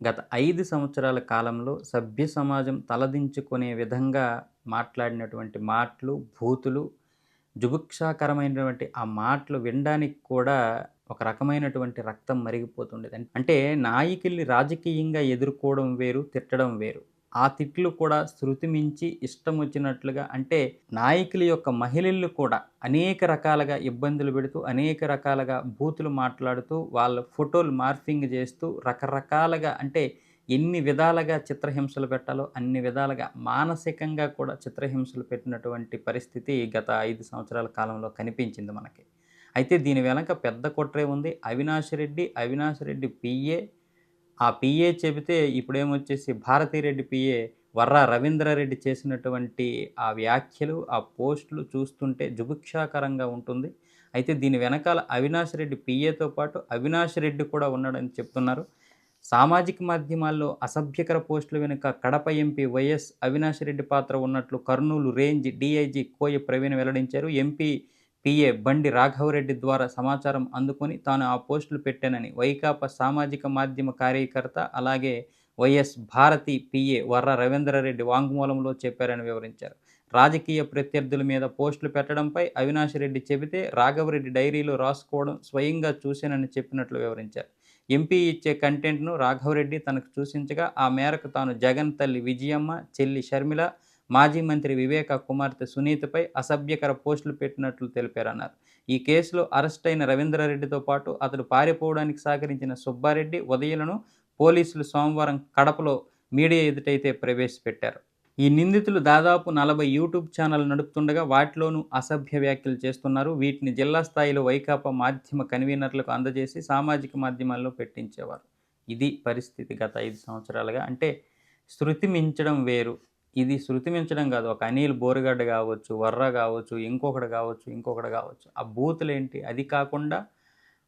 గత ఐదు సంవత్సరాల కాలంలో సభ్య సమాజం తలదించుకునే విధంగా మాట్లాడినటువంటి మాటలు భూతులు జుభుక్షాకరమైనటువంటి ఆ మాటలు వినడానికి కూడా ఒక రకమైనటువంటి రక్తం మరిగిపోతుండేది అంటే నాయకుల్ని రాజకీయంగా ఎదుర్కోవడం వేరు తిట్టడం వేరు. ఆ తిట్లు కూడా శృతి మించి ఇష్టం వచ్చినట్లుగా అంటే నాయకుల యొక్క మహిళలు కూడా అనేక రకాలుగా ఇబ్బందులు పెడుతూ అనేక రకాలుగా బూతులు మాట్లాడుతూ వాళ్ళ ఫోటోలు మార్ఫింగ్ చేస్తూ రకరకాలుగా అంటే ఎన్ని విధాలుగా చిత్రహింసలు పెట్టాలో అన్ని విధాలుగా మానసికంగా కూడా చిత్రహింసలు పెట్టినటువంటి పరిస్థితి గత ఐదు సంవత్సరాల కాలంలో కనిపించింది మనకి. అయితే దీని వెనక పెద్ద కుట్రే ఉంది. అవినాష్ రెడ్డి అవినాష్ రెడ్డి పిఏ ఆ పిఏ చెబితే ఇప్పుడేమొచ్చేసి భారతీరెడ్డి పిఏ వర్రా రవీంద్రారెడ్డి చేసినటువంటి ఆ వ్యాఖ్యలు ఆ పోస్టులు చూస్తుంటే జుగుక్షాకరంగా ఉంటుంది. అయితే దీని వెనకాల అవినాష్ రెడ్డి పిఏతో పాటు అవినాష్ రెడ్డి కూడా ఉన్నాడని చెప్తున్నారు. సామాజిక మాధ్యమాల్లో అసభ్యకర పోస్టుల వెనుక కడప ఎంపీ వైఎస్ అవినాష్ రెడ్డి పాత్ర ఉన్నట్లు కర్నూలు రేంజ్ డీఐజీ కోయ ప్రవీణ్ వెల్లడించారు. ఎంపీ పిఏ బండి రాఘవరెడ్డి ద్వారా సమాచారం అందుకొని తాను ఆ పోస్టులు పెట్టానని వైకాపా సామాజిక మాధ్యమ కార్యకర్త అలాగే వైఎస్ భారతి పిఏ వర్ర రవీంద్రారెడ్డి వాంగ్మూలంలో చెప్పారని వివరించారు. రాజకీయ ప్రత్యర్థుల మీద పోస్టులు పెట్టడంపై అవినాష్ రెడ్డి చెబితే రాఘవరెడ్డి డైరీలో రాసుకోవడం స్వయంగా చూశానని చెప్పినట్లు వివరించారు. ఎంపీ ఇచ్చే కంటెంట్ను రాఘవరెడ్డి తనకు సూచించగా ఆ మేరకు తాను జగన్ తల్లి విజయమ్మ చెల్లి షర్మిల మాజీ మంత్రి వివేక కుమార్తె సునీతపై అసభ్యకర పోస్టులు పెట్టినట్లు తెలిపారన్నారు. ఈ కేసులో అరెస్ట్ అయిన రవీంద్రారెడ్డితో పాటు అతడు పారిపోవడానికి సహకరించిన సుబ్బారెడ్డి ఉదయలను పోలీసులు సోమవారం కడపలో మీడియా ఎదుటైతే ప్రవేశపెట్టారు. ఈ నిందితులు దాదాపు నలభై యూట్యూబ్ ఛానల్ నడుపుతుండగా వాటిలోనూ అసభ్య వ్యాఖ్యలు చేస్తున్నారు. వీటిని జిల్లా స్థాయిలో వైకాపా మాధ్యమ కన్వీనర్లకు అందజేసి సామాజిక మాధ్యమాల్లో పెట్టించేవారు. ఇది పరిస్థితి గత ఐదు సంవత్సరాలుగా. అంటే శృతి మించడం వేరు. ఇది శృతి మించడం కాదు. ఒక అనిల్ బోరుగడ్డ కావచ్చు వర్ర కావచ్చు ఇంకొకటి కావచ్చు ఇంకొకటి కావచ్చు. ఆ బూతులు ఏంటి అది కాకుండా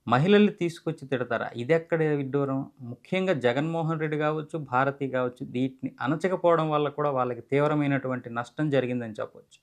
మహిళలు తీసుకొచ్చి తిడతారా? ఇది ఎక్కడ విడ్డూరం? ముఖ్యంగా జగన్మోహన్ రెడ్డి కావచ్చు భారతి కావచ్చు వీటిని అణచకపోవడం వల్ల కూడా వాళ్ళకి తీవ్రమైనటువంటి నష్టం జరిగిందని చెప్పవచ్చు